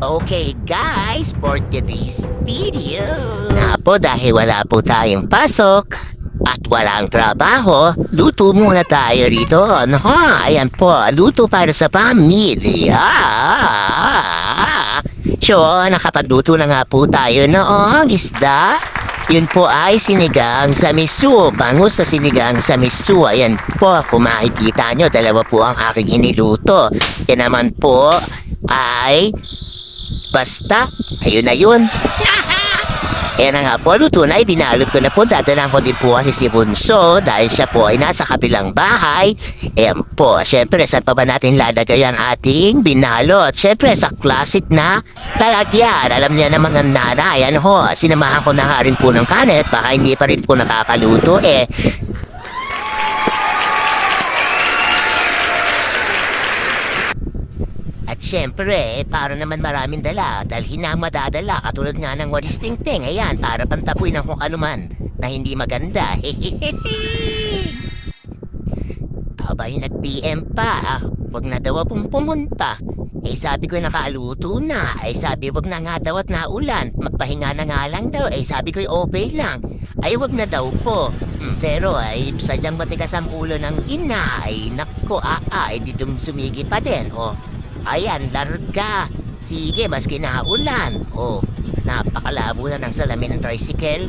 Okay guys, for today's video. Nga po dahil wala po tayong pasok at walang trabaho, luto muna tayo rito. No, ayan po, luto para sa pamilya. So, nakapagluto na nga po tayo noong isda. Yun po ay sinigang sa miso. Bangus na sinigang sa miso. Ayan po, kung makikita nyo, dalawa po ang aking iniluto. Yan naman po ay Basta, ayun na yun. Kaya na nga po, luto na, ibinalot ko na po. Dadalang ko din po kasi si Bunso dahil siya po ay nasa kabilang bahay. Ayan po, syempre, saan pa ba natin lalagay ang ating binalot? Syempre, sa classic na lalagyan. Alam niya na mga nanay, ano ho, sinamahan ko na nga rin po ng kanet. Baka hindi pa rin po nakakaluto eh. At syempre, para naman maraming dala, dalhin na ang madadala, katulad nga ng walis tingting, ayan, para pantapoy ng kung anuman na hindi maganda. Abay, nag-PM pa, ah, wag na daw akong pumunta. Eh sabi ko nakaaluto na, eh sabi wag na nga daw at naulan, magpahinga na nga lang daw, eh sabi ko okay lang. Ay wag na daw po. Hmm, pero ay sadyang matigas ang ulo ng ina, ay nako ah, ah, eh di sumigi pa din, oh. Ayan, larga. Sige, maski naulan. Oh, napakalabo na ng salamin ng tricycle.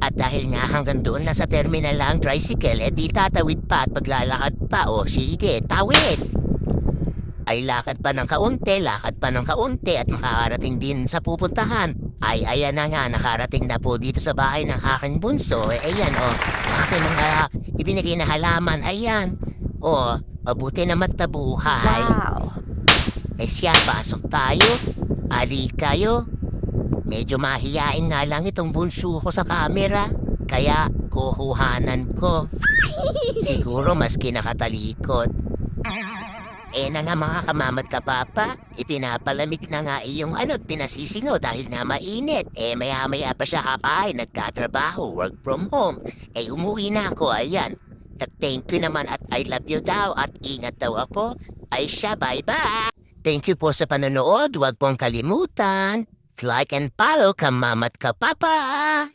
At dahil nga hanggang doon na sa terminal lang ang tricycle, eh di tatawid pa at paglalakad pa. O sige, tawid! Ay lakad pa ng kaunti, lakad pa ng kaunti at makakarating din sa pupuntahan. Ay ayan na nga, nakarating na po dito sa bahay ng aking bunso. Eh, ayan oh, aking mga ibinigay na halaman, ayan. O, mabuti na matabuhay. Wow. Eh siya, pasok tayo. Ali kayo. Medyo mahiyain nga lang itong bunso ko sa camera. Kaya kukuhanan ko. Siguro mas kinakatalikod. Eh na nga mga kamamat ka papa, ipinapalamig na nga iyong ano't pinasisingo dahil nga mainit. Eh maya maya pa siya kakain, nagtatrabaho, work from home. Eh umuwi na ako, ayan. Nag-thank you naman at I love you daw at ingat daw ako. Ay siya, bye-bye! Thank you po sa panonood. Huwag pong kalimutan. Like and follow ka mama't ka papa.